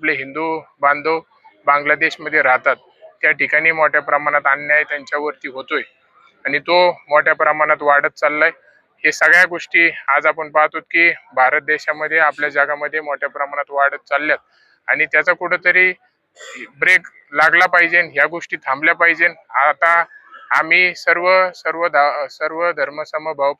आपले हिंदू बांधव बांगलादेशमध्ये राहतात. त्या ठिकाणी मोठ्या प्रमाणात अन्याय त्यांच्यावरती होतोय. आणि तो मोठ्या प्रमाणात वाढत चाललाय. हे सगळ्या गोष्टी आज आपण पाहतो की भारत देशामध्ये आपल्या जगामध्ये मोठ्या प्रमाणात वाढत चालल्यात. आणि त्याचा कुठंतरी ब्रेक लागला पाहिजे ह्या गोष्टी थांबल्या पाहिजे. आता आम्ही सर्व सर्व धा- सर्व धर्मसमभाव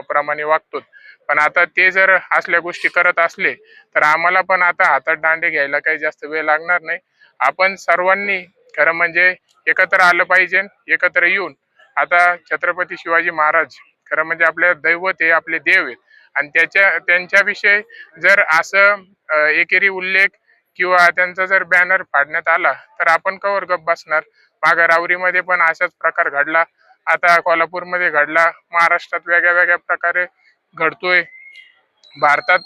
प्रमाणे वागतो पण आता ते जर असल्या गोष्टी करत असले तर आम्हाला पण आता हातात दांडे घ्यायला काही जास्त वेळ लागणार नाही. आपण सर्वांनी खरं म्हणजे एकत्र आलं पाहिजे एकत्र येऊन. आता छत्रपती शिवाजी महाराज खरं म्हणजे आपले दैवत हे आपले देव आहेत. आणि त्याच्या त्यांच्याविषयी जर असं एकेरी उल्लेख किंवा त्यांचा जर बॅनर फाडण्यात आला तर आपण कवर गप बसणार. मागं रावरीमध्ये पण असाच प्रकार घडला. आता कोल्हापूरमध्ये घडला. महाराष्ट्रात वेगळ्या वेगळ्या प्रकारे घडतोय. भारतात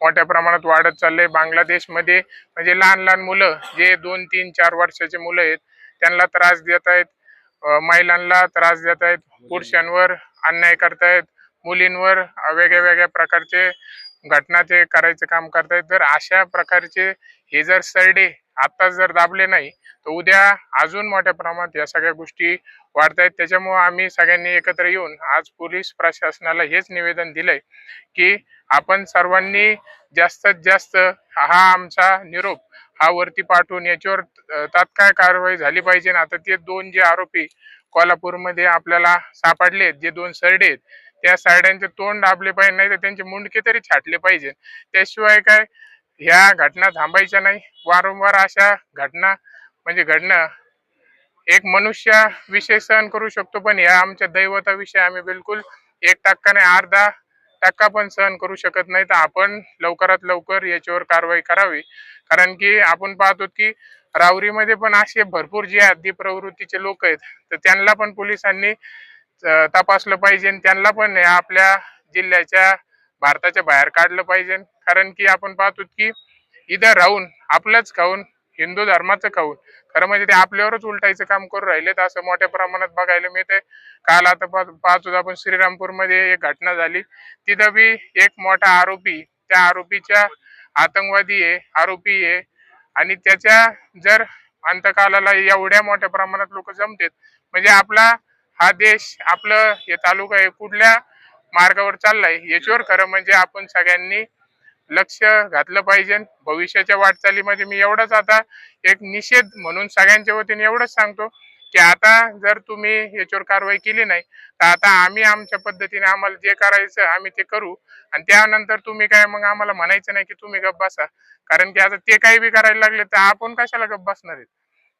मोठ्या प्रमाणात वाढत चाललंय. बांगलादेशमध्ये म्हणजे लहान लहान मुलं जे दोन तीन चार वर्षाचे मुलं आहेत त्यांना त्रास देत आहेत. महिलांना त्रास देत आहेत. पुरुषांवर अन्याय करतायत मुलींवर वेगळ्या वेगळ्या प्रकारचे घटना ते करायचं काम करतायत तर अशा प्रकारचे हे जर सरडे आत्ताच जर दाबले नाही तर उद्या अजून मोठ्या प्रमाणात या सगळ्या गोष्टी वाढतायत. त्याच्यामुळं आम्ही सगळ्यांनी एकत्र येऊन आज पोलीस प्रशासनाला हेच निवेदन दिलंय की आपण सर्वांनी जास्तीत जास्त हा आमचा निरोप हा वरती पाठवून याच्यावर तात्काळ कारवाई झाली पाहिजे. आता ते दोन जे आरोपी कोल्हापूरमध्ये आपल्याला सापडले जे दोन सरडे आहेत त्या सरड्यांचे तोंड दाबले पाहिजे नाही तर त्यांचे मुंडके तरी छाटले पाहिजे. त्याशिवाय काय ह्या घटना थांबायच्या नाही. वारंवार अशा घटना म्हणजे घडणं एक मनुष्य विषय सहन करू शकतो पण या आमच्या दैवताविषयी आम्ही बिलकुल एक टक्का नाही अर्धा टक्का पण सहन करू शकत नाही. तर आपण लवकरात लवकर याच्यावर कारवाई करावी. कारण की आपण पाहतो की रावरीमध्ये पण असे भरपूर जे हद्दी प्रवृत्तीचे लोक आहेत तर त्यांना पण पोलिसांनी तपासलं पाहिजे त्यांना पण आपल्या जिल्ह्याच्या भारताच्या बाहेर काढलं पाहिजे. कारण की आपण पाहतो की इथं राहून आपलंच खाऊन हिंदू धर्माचं खाऊन खरं म्हणजे ते आपल्यावरच उलटायचं काम करून राहिलेत असं मोठ्या प्रमाणात बघायला मिळतंय. काल आता पा- पाहतो आपण श्रीरामपूरमध्ये एक घटना झाली. तिथं बी एक मोठा आरोपी त्या आरोपीच्या आतंकवादी आहे आरोपी आहे. आणि त्याच्या जर अंतकालाला एवढ्या मोठ्या प्रमाणात लोक जमतेत म्हणजे आपला हा देश आपलं हे तालुका आहे कुठल्या मार्गावर चाललाय याच्यावर खरं म्हणजे आपण सगळ्यांनी लक्ष घातलं पाहिजे. भविष्याच्या वाटचालीमध्ये मी एवढंच आता एक निषेध म्हणून सगळ्यांच्या वतीने एवढंच सांगतो की आता जर तुम्ही याच्यावर कारवाई केली नाही तर आता आम्ही आमच्या पद्धतीने आम्हाला जे करायचं आम्ही ते करू. आणि त्यानंतर तुम्ही काय मग आम्हाला म्हणायचं नाही की तुम्ही गप्प बसा. कारण की आता ते काही बी करायला लागले तर आपण कशाला गप्प बसणार आहेत?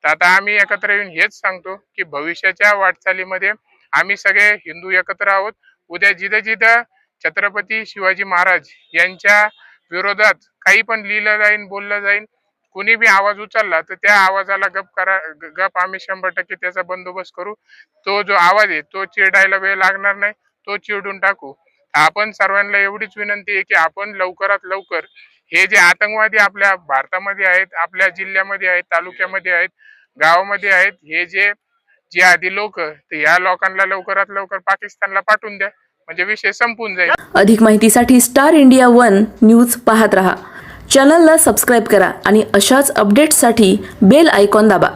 तर आता आम्ही एकत्र येऊन हेच सांगतो की भविष्याच्या वाटचालीमध्ये आम्ही सगळे हिंदू एकत्र आहोत. उद्या जिथं जिथं छत्रपती शिवाजी महाराज यांच्या विरोधात काही पण लिहिलं जाईल बोललं जाईल कुणी बी आवाज उचलला तर त्या आवाजाला गप करा गप आम्ही शंभर टक्के त्याचा बंदोबस्त करू. तो जो आवाज आहे तो चिरडायला वेळ लागणार नाही तो चिरडून टाकू. आपण सर्वांना एवढीच विनंती आहे की आपण लवकरात लवकर हे जे आतंकवादी आपल्या भारतामध्ये आहेत आपल्या जिल्ह्यामध्ये आहेत तालुक्यामध्ये आहेत गावामध्ये आहेत हे जे जे आधी लोक तर या लोकांना लवकरात लवकर पाकिस्तानला पाठवून द्या. म्हणजे विषय संपून जाईल. अधिक माहितीसाठी स्टार इंडिया वन न्यूज पाहत रहा. चॅनलला सबस्क्राईब करा आणि अशाच अपडेट्ससाठी बेल आयकॉन दाबा.